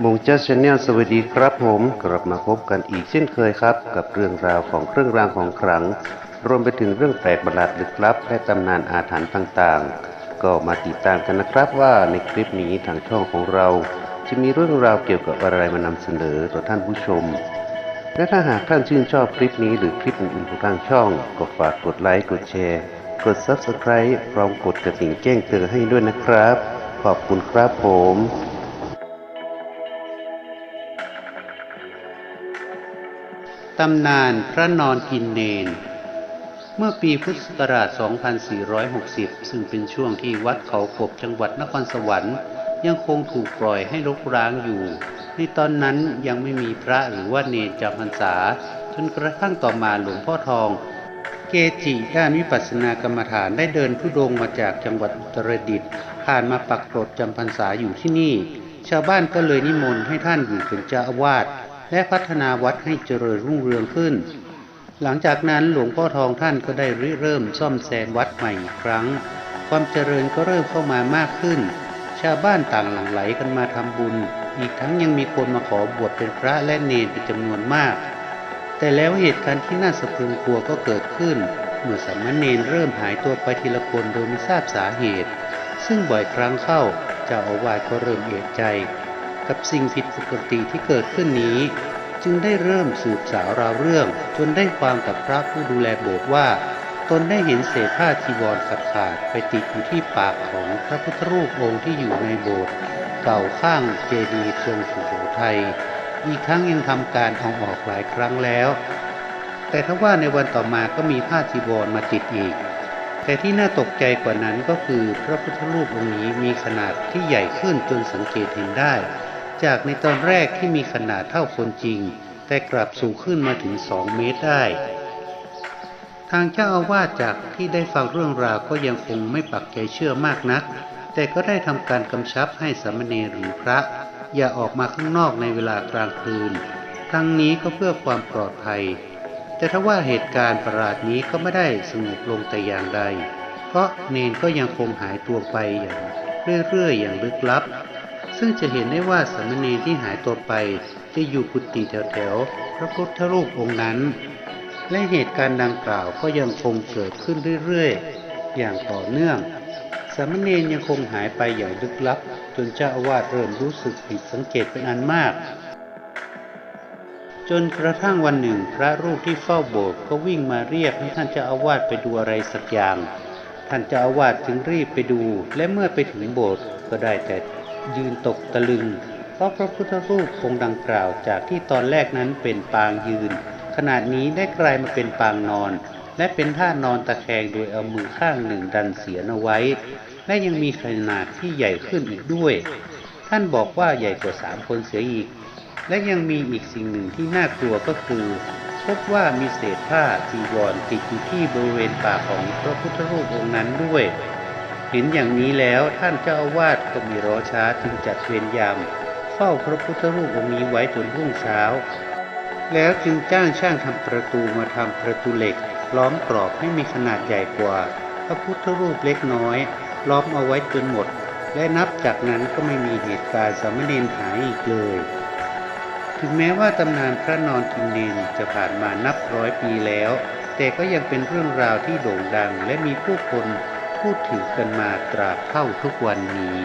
มงจัสชแนลสวัสดีครับผม กลับมาพบกันอีกเช่นเคยครับ กับเรื่องราวของเครื่องรางของขลัง รวมไปถึงเรื่องแปลกประหลาดลึกลับ และตำนานอาถรรพ์ต่างๆ ก็มาติดตามกันนะครับว่าในคลิปนี้ทางช่องของเรา จะมีเรื่องราวเกี่ยวกับอะไรมานำเสนอต่อท่านผู้ชม และถ้าหากท่านชื่นชอบคลิปนี้หรือคลิปอื่นๆของทางช่อง ก็ฝากกดไลค์กดแชร์ กด Subscribe พร้อมกดกระดิ่งแจ้งเตือนให้ด้วยนะครับ ขอบคุณครับผม ตำนานพระนอนกินเนน เมื่อปีพุทธศักราช 2460 ซึ่งเป็นช่วงที่วัดเขากบจังหวัดนครสวรรค์ ยังคงถูกปล่อยให้รกร้างอยู่ ในตอนนั้นยังไม่มีพระหรือว่าเนรจำพรรษา จนกระทั่งต่อมาหลวงพ่อทอง เกจิด้านวิปัสสนากรรมฐานได้เดินทุดงมาจากจังหวัดอุตรดิตถ์ผ่านมาปักกรดจำพรรษาอยู่ที่นี่ ชาวบ้านก็เลยนิมนต์ให้ท่านอยู่เป็นเจ้าอาวาส และพัฒนาวัดให้เจริญรุ่งเรืองขึ้น หลังจากนั้นหลวงพ่อทองท่านก็ได้ริเริ่มซ่อมแซมวัดใหม่อีกครั้ง ความเจริญก็เริ่มเข้ามามากขึ้น ชาวบ้านต่างหลั่งไหลกันมาทำบุญ อีกทั้งยังมีคนมาขอบวชเป็นพระและเนรเป็นจำนวนมาก แต่แล้วเหตุการณ์ที่น่าสะพรึงกลัวก็เกิดขึ้นเมื่อสามเณรเริ่มหายตัวไปทีละคนโดยไม่ทราบสาเหตุ ซึ่งบ่อยครั้งเข้าเจ้าอาวาสก็เริ่มเอะใจ กับสิ่งผิดปกติที่เกิดขึ้นนี้ จึงได้เริ่มสืบสาวราวเรื่อง จนได้ความกับพระผู้ดูแลโบสถ์ว่า ตนได้เห็นเศษผ้าจีวรขาดขาดๆไปติดอยู่ที่ปากของพระพุทธรูปองค์ที่อยู่ในโบสถ์เก่าข้างเจดีย์ทรงสุโขทัยอีกทั้งยังทำการเอาออกหลายครั้งแล้ว แต่ถ้าว่าในวันต่อมาก็มีผ้าจีวรมาติดอีก แต่ที่น่าตกใจกว่านั้นก็คือพระพุทธรูปองค์นี้มีขนาดที่ใหญ่ขึ้นจนสังเกตเห็นได้ จากในตอนแรกที่มีขนาดเท่าคนจริง แต่กลับสูงขึ้นมาถึงสองเมตรได้ ทางเจ้าอาวาสจากที่ได้ฟังเรื่องราวก็ยังคงไม่ปักใจเชื่อมากนัก แต่ก็ได้ทำการกำชับให้สามเณรหรือพระ อย่าออกมาข้างนอกในเวลากลางคืน ทั้งนี้ก็เพื่อความปลอดภัย แต่ถ้าว่าเหตุการณ์ประหลาดนี้ก็ไม่ได้สงบลงแต่อย่างใด เพราะเนนก็ยังคงหายตัวไปอย่างเรื่อยๆอย่างลึกลับ ซึ่งจะเห็นได้ว่าสมณรที่หายตัวไปจะอยู่กุฏิแถวๆพระพุทธรูปองค์นั้น และเหตุการณ์ดังกล่าวก็ยังคงเกิดขึ้นเรื่อยๆ อย่างต่อเนื่อง สามเณรยังคงหายไปอย่างลึกลับ จนเจ้าอาวาสเริ่มรู้สึกผิดสังเกตเป็นอันมาก จนกระทั่งวันหนึ่งพระรูปที่เฝ้าโบสถ์ก็วิ่งมาเรียกให้ท่านเจ้าอาวาสไปดูอะไรสักอย่าง ท่านเจ้าอาวาสจึงรีบไปดู และเมื่อไปถึงโบสถ์ก็ได้แต่ ยืนตกตะลึง เพราะพระพุทธรูปองค์ดังกล่าวจากที่ตอนแรกนั้นเป็นปางยืน ขนาดนี้ได้กลายมาเป็นปางนอน และเป็นท่านอนตะแคงโดยเอามือข้างหนึ่งดันเสียนเอาไว้ และยังมีขนาดที่ใหญ่ขึ้นอีกด้วย ท่านบอกว่าใหญ่กว่าสามคนเสียอีก และยังมีอีกสิ่งหนึ่งที่น่ากลัวก็คือพบว่ามีเศษผ้าจีวรติดอยู่ที่บริเวณปากของพระพุทธรูปองค์นั้นด้วย เห็นอย่างนี้แล้วท่านเจ้าอาวาสก็มีรอช้าจึงจัดเวรยามเฝ้าพระพุทธรูปองค์นี้ไว้จนรุ่งเช้า แล้วจึงจ้างช่างทำประตูมาทำประตูเหล็ก ล้อมกรอบให้มีขนาดใหญ่กว่า พระพุทธรูปเล็กน้อย ล้อมเอาไว้จนหมด และนับจากนั้นก็ไม่มีเหตุการณ์สามเณรหายอีกเลย ถึงแม้ว่าตำนานพระนอนกินเนนจะผ่านมานับร้อยปีแล้ว แต่ก็ยังเป็นเรื่องราวที่โด่งดังและมีผู้คน พูดถึงกันมาตราบเท่าทุกวันนี้